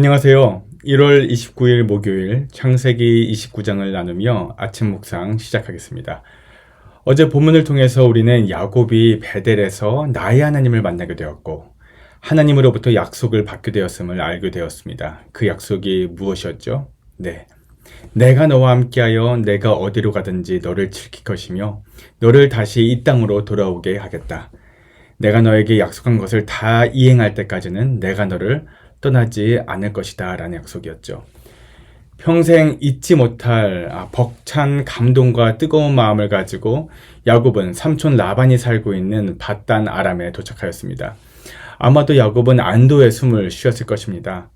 안녕하세요. 1월 29일 목요일 창세기 29장을 나누며 아침 묵상 시작하겠습니다. 어제 본문을 통해서 우리는 야곱이 베델에서 나의 하나님을 만나게 되었고 하나님으로부터 약속을 받게 되었음을 알게 되었습니다. 그 약속이 무엇이었죠? 네. 내가 너와 함께하여 내가 어디로 가든지 너를 지킬 것이며 너를 다시 이 땅으로 돌아오게 하겠다. 내가 너에게 약속한 것을 다 이행할 때까지는 내가 너를 떠나지 않을 것이다. 라는 약속이었죠. 평생 잊지 못할 아, 벅찬 감동과 뜨거운 마음을 가지고 야곱은 삼촌 라반이 살고 있는 바단 아람에 도착하였습니다. 아마도 야곱은 안도의 숨을 쉬었을 것입니다.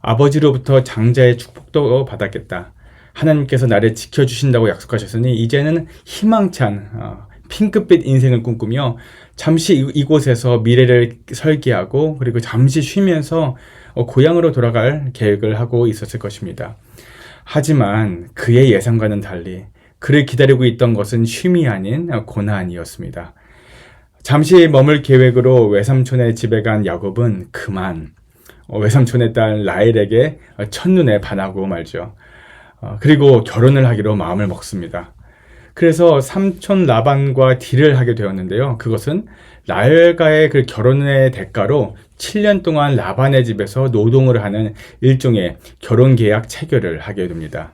아버지로부터 장자의 축복도 받았겠다. 하나님께서 나를 지켜주신다고 약속하셨으니 이제는 희망찬 어, 핑크빛 인생을 꿈꾸며 잠시 이곳에서 미래를 설계하고 그리고 잠시 쉬면서 어, 고향으로 돌아갈 계획을 하고 있었을 것입니다. 하지만 그의 예상과는 달리 그를 기다리고 있던 것은 쉼이 아닌 고난이었습니다. 잠시 머물 계획으로 외삼촌의 집에 간 야곱은 그만 어, 외삼촌의 딸 라헬에게 첫눈에 반하고 말죠. 어, 그리고 결혼을 하기로 마음을 먹습니다. 그래서 삼촌 라반과 딜을 하게 되었는데요. 그것은 라헬과의 그 결혼의 대가로 7년 동안 라반의 집에서 노동을 하는 일종의 결혼 계약 체결을 하게 됩니다.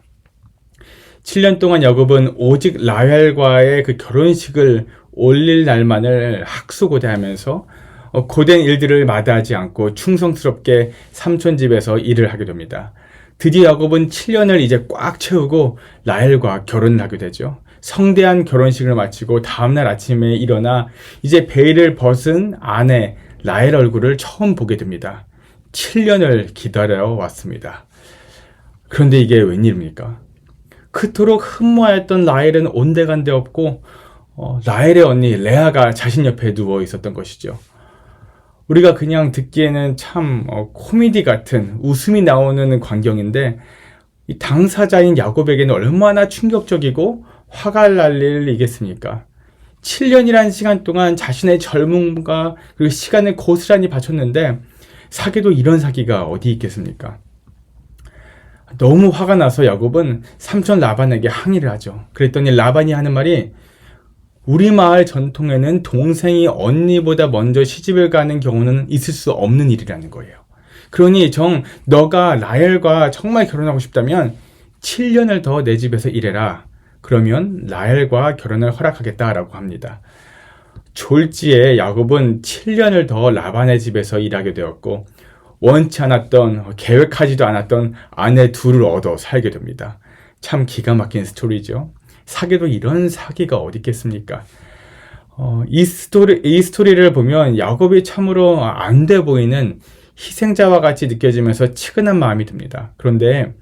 7년 동안 야곱은 오직 라헬과의 그 결혼식을 올릴 날만을 학수고대하면서 어, 고된 일들을 마다하지 않고 충성스럽게 삼촌 집에서 일을 하게 됩니다. 드디어 야곱은 7년을 이제 꽉 채우고 라헬과 결혼을 하게 되죠. 성대한 결혼식을 마치고 다음날 아침에 일어나 이제 베일을 벗은 아내 라헬 얼굴을 처음 보게 됩니다. 7년을 기다려 왔습니다. 그런데 이게 웬일입니까? 그토록 흠모하였던 라헬은 온데간데 없고 어, 라헬의 언니 레아가 자신 옆에 누워 있었던 것이죠. 우리가 그냥 듣기에는 참 어, 코미디 같은 웃음이 나오는 광경인데 이 당사자인 야곱에게는 얼마나 충격적이고 화가 날 일 이겠습니까? 7년이라는 시간 동안 자신의 젊음과 그리고 시간을 고스란히 바쳤는데 사기도 이런 사기가 어디 있겠습니까? 너무 화가 나서 야곱은 삼촌 라반에게 항의를 하죠. 그랬더니 라반이 하는 말이 우리 마을 전통에는 동생이 언니보다 먼저 시집을 가는 경우는 있을 수 없는 일이라는 거예요. 그러니 정 너가 라헬과 정말 결혼하고 싶다면 7년을 더 내 집에서 일해라. 그러면 라헬과 결혼을 허락하겠다라고 합니다. 졸지에 야곱은 7년을 더 라반의 집에서 일하게 되었고 원치 않았던 계획하지도 않았던 아내 둘을 얻어 살게 됩니다. 참 기가 막힌 스토리죠. 사기도 이런 사기가 어디 있겠습니까? 어, 이 스토리 이 스토리를 보면 야곱이 참으로 안 돼 보이는 희생자와 같이 느껴지면서 치근한 마음이 듭니다. 그런데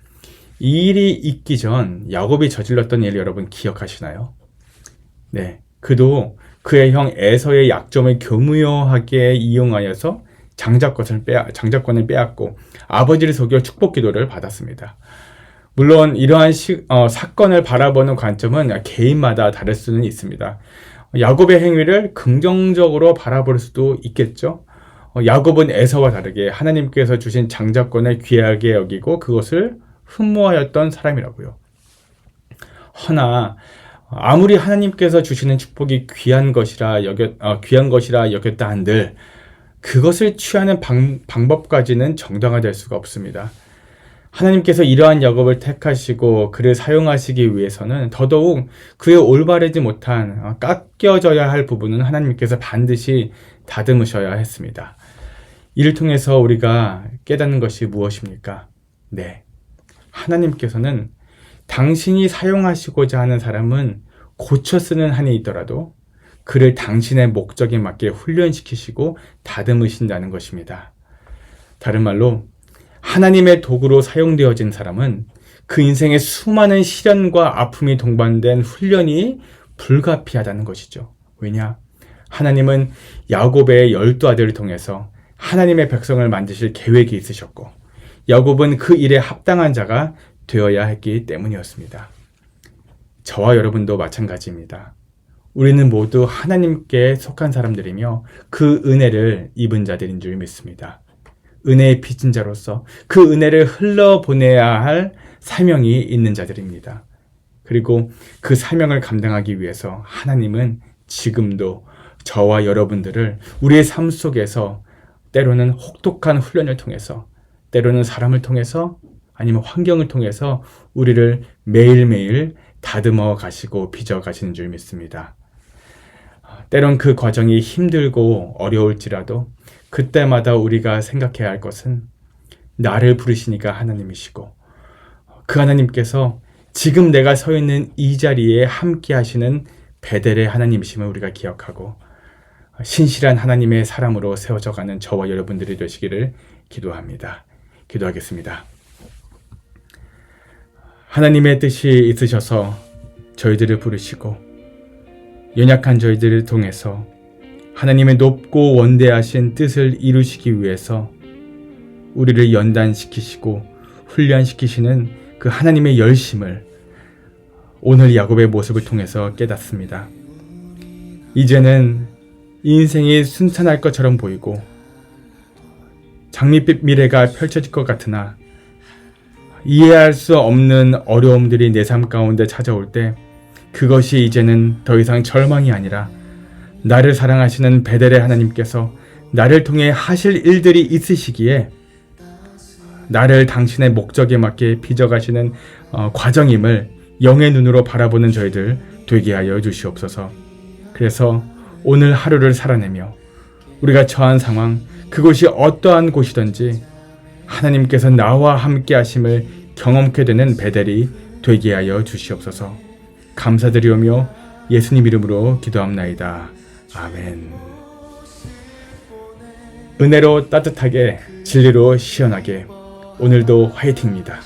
이 일이 있기 전 야곱이 저질렀던 일 여러분 기억하시나요? 네, 그도 그의 형 에서의 약점을 교묘하게 이용하여서 장자권을 빼 장자권을 빼앗고 아버지를 속여 축복 기도를 받았습니다. 물론 이러한 시, 어, 사건을 바라보는 관점은 개인마다 다를 수는 있습니다. 야곱의 행위를 긍정적으로 바라볼 수도 있겠죠. 어, 야곱은 에서와 다르게 하나님께서 주신 장자권을 귀하게 여기고 그것을 흠모하였던 사람이라고요. 허나 아무리 하나님께서 주시는 축복이 귀한 것이라 여겼 어, 귀한 것이라 여겼다 한들 그것을 취하는 방, 방법까지는 정당화될 수가 없습니다. 하나님께서 이러한 야곱을 택하시고 그를 사용하시기 위해서는 더더욱 그의 올바르지 못한 어, 깎여져야 할 부분은 하나님께서 반드시 다듬으셔야 했습니다. 이를 통해서 우리가 깨닫는 것이 무엇입니까? 네. 하나님께서는 당신이 사용하시고자 하는 사람은 고쳐 쓰는 한이 있더라도 그를 당신의 목적에 맞게 훈련시키시고 다듬으신다는 것입니다. 다른 말로 하나님의 도구로 사용되어진 사람은 그 인생의 수많은 시련과 아픔이 동반된 훈련이 불가피하다는 것이죠. 왜냐? 하나님은 야곱의 열두 아들을 통해서 하나님의 백성을 만드실 계획이 있으셨고, 야곱은 그 일에 합당한 자가 되어야 했기 때문이었습니다. 저와 여러분도 마찬가지입니다. 우리는 모두 하나님께 속한 사람들이며 그 은혜를 입은 자들인 줄 믿습니다. 은혜의 빚진 자로서 그 은혜를 흘러보내야 할 사명이 있는 자들입니다. 그리고 그 사명을 감당하기 위해서 하나님은 지금도 저와 여러분들을 우리의 삶 속에서 때로는 혹독한 훈련을 통해서 때로는 사람을 통해서 아니면 환경을 통해서 우리를 매일매일 다듬어 가시고 빚어 가시는 줄 믿습니다. 때론 그 과정이 힘들고 어려울지라도 그때마다 우리가 생각해야 할 것은 나를 부르시니까 하나님이시고 그 하나님께서 지금 내가 서 있는 이 자리에 함께 하시는 베델의 하나님이심을 우리가 기억하고 신실한 하나님의 사람으로 세워져 가는 저와 여러분들이 되시기를 기도합니다. 기도하겠습니다. 하나님의 뜻이 있으셔서 저희들을 부르시고 연약한 저희들을 통해서 하나님의 높고 원대하신 뜻을 이루시기 위해서 우리를 연단시키시고 훈련시키시는 그 하나님의 열심을 오늘 야곱의 모습을 통해서 깨닫습니다. 이제는 인생이 순탄할 것처럼 보이고 장밋빛 미래가 펼쳐질 것 같으나 이해할 수 없는 어려움들이 내 삶 가운데 찾아올 때 그것이 이제는 더 이상 절망이 아니라 나를 사랑하시는 베델의 하나님께서 나를 통해 하실 일들이 있으시기에 나를 당신의 목적에 맞게 빚어가시는 어, 과정임을 영의 눈으로 바라보는 저희들 되게 하여 주시옵소서. 그래서 오늘 하루를 살아내며 우리가 처한 상황, 그곳이 어떠한 곳이든지 하나님께서 나와 함께 하심을 경험케 되는 베델이 되게 하여 주시옵소서. 감사드리오며 예수님 이름으로 기도합나이다. 아멘. 은혜로 따뜻하게 진리로 시원하게 오늘도 화이팅입니다.